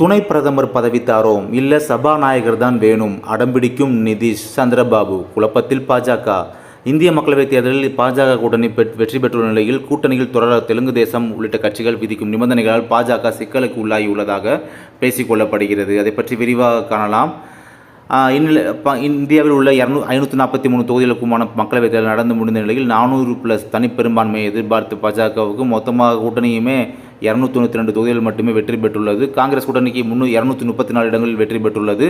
துணை பிரதமர் பதவி தாரோம் இல்ல சபாநாயகர் தான் வேணும். அடம்பிடிக்கும் நிதிஷ் சந்திரபாபு. குழப்பத்தில் பாஜக. இந்திய மக்களவைத் தேர்தலில் பாஜக கூட்டணி பெற்- வெற்றி பெற்றுள்ள நிலையில் கூட்டணியில் தொடர தெலுங்கு தேசம் உள்ளிட்ட கட்சிகள் விதிக்கும் நிபந்தனைகளால் பாஜக சிக்கலுக்கு உள்ளாகியுள்ளதாக பேசிக்கொள்ளப்படுகிறது அதை பற்றி விரிவாக காணலாம். இந்தியாவில் உள்ள இரநூ ஐநூற்றி நாற்பத்தி மூணு தொகுதிகளுக்குமான மக்களவைத் தேர்தல் நடந்து முடிந்த நிலையில் நானூறு ப்ளஸ் தனிப்பெரும்பான்மையை எதிர்பார்த்து பாஜகவுக்கு மொத்தமாக கூட்டணியுமே இரநூத்தி தொண்ணூற்றி ரெண்டு தொகுதிகள் மட்டுமே வெற்றி பெற்றுள்ளது. காங்கிரஸ் கூட்டணிக்கு முன்னூ இரநூத்தி முப்பத்தி நாலு இடங்களில் வெற்றி பெற்றுள்ளது.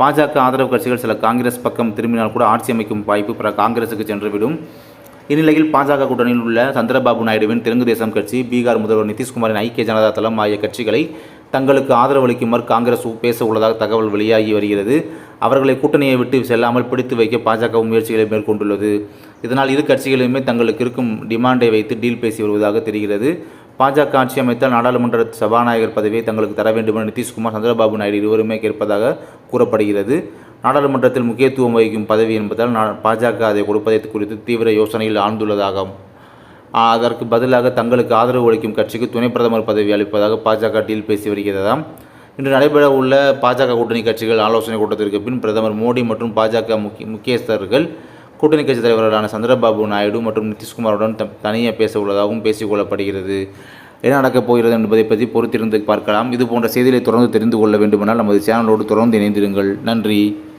பாஜக ஆதரவு கட்சிகள் சில காங்கிரஸ் பக்கம் திரும்பினால் கூட ஆட்சி அமைக்கும் வாய்ப்பு பிற காங்கிரசுக்கு சென்றுவிடும். இந்நிலையில் பாஜக கூட்டணியில் உள்ள சந்திரபாபு நாயுடுவின் தெலுங்கு தேசம் கட்சி பீகார் முதல்வர் நிதிஷ்குமாரின் ஐக்கிய ஜனதா தளம் ஆகிய கட்சிகளை தங்களுக்கு ஆதரவு அளிக்குமாறு காங்கிரஸ் பேச உள்ளதாக தகவல் வெளியாகி வருகிறது. அவர்களை கூட்டணியை விட்டு செல்லாமல் பிடித்து வைக்க பாஜக முயற்சிகளை மேற்கொண்டுள்ளது. இதனால் இரு கட்சிகளுமே தங்களுக்கு இருக்கும் டிமாண்டை வைத்து டீல் பேசி வருவதாக தெரிகிறது. பாஜக ஆட்சி அமைத்தால் நாடாளுமன்ற சபாநாயகர் பதவியை தங்களுக்கு தர வேண்டும் என நிதிஷ்குமார் சந்திரபாபு நாயுடு இருவருமே கேட்பதாக கூறப்படுகிறது. நாடாளுமன்றத்தில் முக்கியத்துவம் வகிக்கும் பதவி என்பதால் பாஜக அதை கொடுப்பதை குறித்து தீவிர யோசனையில் ஆழ்ந்துள்ளதாகும் அதற்கு பதிலாக தங்களுக்கு ஆதரவு அளிக்கும் கட்சிக்கு துணை பிரதமர் பதவி அளிப்பதாக பாஜக டீல் பேசி வருகிறதாம். இன்று நடைபெற உள்ள பாஜக கூட்டணி கட்சிகள் ஆலோசனை கூட்டத்திற்கு பின் பிரதமர் மோடி மற்றும் பாஜக முக்கிய முக்கியஸ்தர்கள் கூட்டணி கட்சித் தலைவர்களான சந்திரபாபு நாயுடு மற்றும் நிதிஷ்குமாருடன் தனியாக பேச உள்ளதாகவும் பேசிக் கொள்ளப்படுகிறது. என்ன நடக்கப் போகிறது என்பதை பற்றி பொறுத்திருந்து பார்க்கலாம். இது போன்ற செய்திகளை தொடர்ந்து தெரிந்து கொள்ள வேண்டுமானால் நமது சேனலோடு தொடர்ந்து இணைந்திருங்கள். நன்றி.